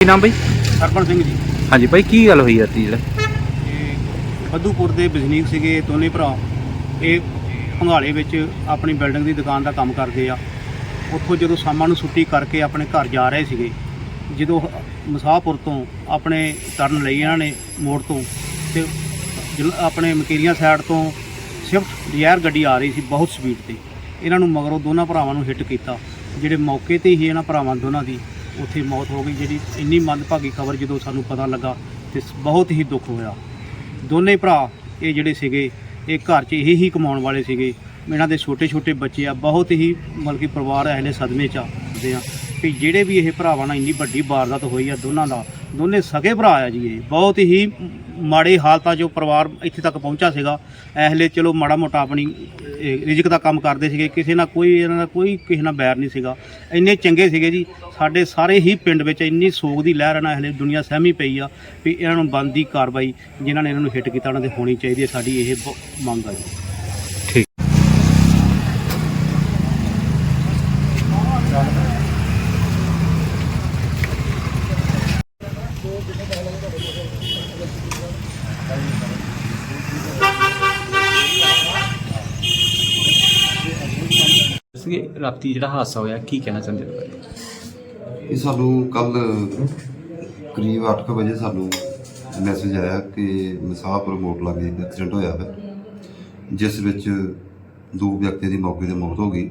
ਕੀ ਨਾਮ ਬਈ? ਸਰਪਣ ਸਿੰਘ ਜੀ। ਹਾਂਜੀ ਬਾਈ ਕੀ ਗੱਲ ਹੋਈ ਰਾਤੀ ਜਿਹੜਾ? ਇਹ ਬੱਦੂਪੁਰ ਦੇ ਵਸਨੀਕ ਸੀਗੇ ਦੋਨੇ ਭਰਾ। ਇਹ ਭੰਗਾਲੇ ਵਿੱਚ ਆਪਣੀ ਬਿਲਡਿੰਗ ਦੀ ਦੁਕਾਨ ਦਾ ਕੰਮ ਕਰਦੇ ਆ। ਉੱਥੋਂ ਜਦੋਂ ਸ਼ਾਮਾਂ ਨੂੰ ਛੁੱਟੀ ਕਰਕੇ ਆਪਣੇ ਘਰ ਜਾ ਰਹੇ ਸੀਗੇ ਜਦੋਂ ਮਸਾਹਪੁਰ ਤੋਂ ਆਪਣੇ ਟਰਨ ਲਈ ਇਹਨਾਂ ਨੇ ਮੋੜ ਤੋਂ ਤੇ ਜਲ- ਆਪਣੇ ਮਕੇਰੀਆਂ ਸਾਈਡ ਤੋਂ ਸਵਿਫਟ ਡਿਜ਼ਾਇਰ ਗੱਡੀ ਆ ਰਹੀ ਸੀ ਬਹੁਤ ਸਪੀਡ ਤੇ। ਇਹਨਾਂ ਨੂੰ ਮਗਰੋਂ ਦੋਨਾਂ ਭਰਾਵਾਂ ਨੂੰ ਹਿੱਟ ਕੀਤਾ ਜਿਹੜੇ ਮੌਕੇ ਤੇ ਹੀ ਇਹਨਾਂ ਭਰਾਵਾਂ ਦੋਨਾਂ ਦੀ ਉੱਥੇ ਮੌਤ ਹੋ ਗਈ, ਜਿਹੜੀ ਇੰਨੀ ਮੰਦਭਾਗੀ ਖਬਰ ਜਦੋਂ ਸਾਨੂੰ ਪਤਾ ਲੱਗਾ ਤੇ ਬਹੁਤ ਹੀ ਦੁੱਖ ਹੋਇਆ। ਦੋਨੇ ਭਰਾ ਇਹ ਜਿਹੜੇ ਸੀਗੇ, ਇਹ ਘਰ 'ਚ ਇਹੀ ਹੀ ਕਮਾਉਣ ਵਾਲੇ ਸੀਗੇ। ਇਹਨਾਂ ਦੇ ਛੋਟੇ ਛੋਟੇ ਬੱਚੇ ਆ, ਬਹੁਤ ਹੀ ਮਤਲਬ ਕਿ ਪਰਿਵਾਰ ਐਲੇ ਸਦਮੇ 'ਚ ਆਉਂਦੇ ਆ। ਵੀ ਜਿਹੜੇ ਵੀ ਇਹ ਭਰਾਵਾਂ ਨਾਲ ਇੰਨੀ ਵੱਡੀ ਵਾਰਦਾਤ ਹੋਈ ਆ, ਦੋਨਾਂ ਦਾ ਦੋਨੇ ਸਗੇ ਭਰਾ ਆ ਜੀ ਇਹ। ਬਹੁਤ ਹੀ ਮਾੜੇ ਹਾਲਤਾਂ 'ਚੋਂ ਪਰਿਵਾਰ ਇੱਥੇ ਤੱਕ ਪਹੁੰਚਾ ਸੀਗਾ। ਐਹਲੇ ਚਲੋ ਮਾੜਾ ਮੋਟਾ ਆਪਣੀ ਰਿਜ਼ਕ ਦਾ ਕੰਮ ਕਰਦੇ ਸੀਗੇ। ਕਿਸੇ ਨਾਲ ਕੋਈ, ਇਹਨਾਂ ਦਾ ਕੋਈ ਕਿਸੇ ਨਾਲ ਬੈਰ ਨਹੀਂ ਸੀਗਾ। ਇੰਨੇ ਚੰਗੇ ਸੀਗੇ ਜੀ। ਸਾਡੇ ਸਾਰੇ ਹੀ ਪਿੰਡ ਵਿੱਚ ਇੰਨੀ ਸੋਗ ਦੀ ਲਹਿਰ ਨਾਲ ਹਲੇ ਦੁਨੀਆ ਸਹਿਮੀ ਪਈ ਆ ਵੀ ਇਹਨਾਂ ਨੂੰ ਬੰਦੀ ਕਾਰਵਾਈ ਜਿਨ੍ਹਾਂ ਨੇ ਇਹਨਾਂ ਨੂੰ ਹਿੱਟ ਕੀਤਾ, ਉਹਨਾਂ 'ਤੇ ਹੋਣੀ ਚਾਹੀਦੀ ਹੈ ਸਾਡੀ ਇਹ ਬ- ਮੰਗ ਆ ਜੀ। ਸੀ ਰਾਤੀ ਜਿਹੜਾ ਹਾਦਸਾ ਹੋਇਆ, ਕੀ ਕਹਿਣਾ ਚਾਹੁੰਦੇ ਹੋ? ਇਹ ਸਾਨੂੰ ਕੱਲ ਕਰੀਬ 8:00 ਵਜੇ ਸਾਨੂੰ ਮੈਸੇਜ ਆਇਆ ਕਿ ਮਸਾਹਪੁਰ ਮੋੜ ਲਾਗੇ ਇੱਕ ਐਕਸੀਡੈਂਟ ਹੋਇਆ ਹੈ ਜਿਸ ਵਿੱਚ ਦੋ ਵਿਅਕਤੀਆਂ ਦੀ ਮੌਕੇ ਤੇ ਮੌਤ ਹੋ ਗਈ।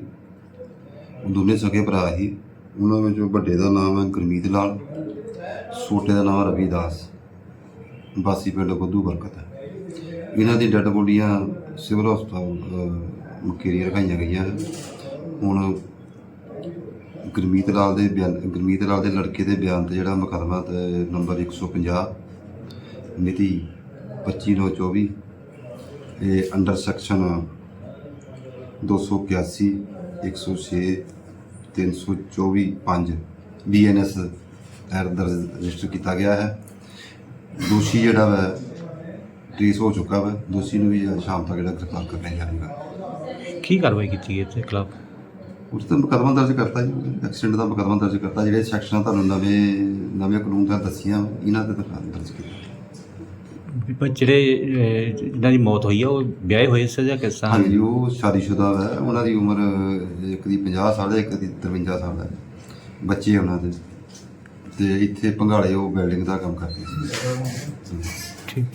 ਦੋਨੇ ਸਕੇ ਭਰਾ ਸੀ। ਉਹਨਾਂ ਵਿੱਚੋਂ ਵੱਡੇ ਦਾ ਨਾਮ ਹੈ ਗੁਰਮੀਤ ਲਾਲ, ਛੋਟੇ ਦਾ ਨਾਮ ਰਵੀਦਾਸ ਬਾਸੀ ਪਿੰਡ ਬੱਦੂ ਬਰਕਤ ਹੈ। ਇਹਨਾਂ ਦੀ ਡੈੱਡ ਬੋਡੀਆਂ ਸਿਵਲ ਹਸਪਤਾਲ ਮੁਕੇਰੀ ਰਖਾਈਆਂ ਗਈਆਂ ਹਨ। ਹੁਣ ਗੁਰਮੀਤ ਲਾਲ ਦੇ ਬਿਆਨ, ਗੁਰਮੀਤ ਲਾਲ ਦੇ ਲੜਕੇ ਦੇ ਬਿਆਨ ਤੇ ਜਿਹੜਾ ਮੁਕੱਦਮਾ ਤੇ ਨੰਬਰ 150 ਮਿਤੀ 25/24 ਇਹ ਅੰਡਰ ਸੈਕਸ਼ਨ 281 106 324 5 ਬੀਐਨਐਸ ਐਰ ਦਰਜ ਰਜਿਸਟਰ ਕੀਤਾ ਗਿਆ ਹੈ। ਦੋਸ਼ੀ ਜਿਹੜਾ ਵਾ ਟ੍ਰੇਸ ਹੋ ਚੁੱਕਾ ਵਾ। ਦੋਸ਼ੀ ਨੂੰ ਵੀ ਸ਼ਾਮ ਤੱਕ ਜਿਹੜਾ ਗ੍ਰਿਫਤਾਰ ਕਰ ਲਿਆ ਜਾਵੇਗਾ। ਕੀ ਕਾਰਵਾਈ ਕੀਤੀ ਗਈ ਤੇ ਖਿਲਾਫ? ਉਸ ਤੇ ਮੁਕੱਦਮਾ ਦਰਜ ਕਰਤਾ ਜੀ ਐਕਸੀਡੈਂਟ ਦਾ ਮੁਕੱਦਮਾ ਦਰਜ ਕਰਤਾ ਜਿਹੜੇ ਸੈਕਸ਼ਨਾਂ ਤੁਹਾਨੂੰ ਨਵੇਂ ਨਵੇਂ ਕਾਨੂੰਨ ਦਾ ਦੱਸੀਆਂ ਇਹਨਾਂ ਦੇ ਦਰਜ ਦਰਜ ਕੀਤਾ ਵੀ ਪਰ ਜਿਹੜੇ ਅਹ, ਜਿਨ੍ਹਾਂ ਦੀ ਮੌਤ ਹੋਈ ਆ ਉਹ ਵਿਆਹੇ ਹੋਏ ਸੀ ਜਾਂ ਕਿਸ ਤਰ੍ਹਾਂ? ਹਾਂਜੀ ਉਹ ਸ਼ਾਦੀशुदा ਹੈ ਉਹਨਾਂ ਦੀ ਉਮਰ ਇੱਕ ਦੀ 50 ਸਾਲ ਹੈ ਇੱਕ ਦੀ 53 ਸਾਲ ਹੈ। ਬੱਚੇ ਉਹਨਾਂ ਦੇ। ਤੇ ਇੱਥੇ ਭੰਗਾਲੇ ਉਹ ਬਿਲਡਿੰਗ ਦਾ ਕੰਮ ਕਰਦੇ ਸੀ। ਠੀਕ।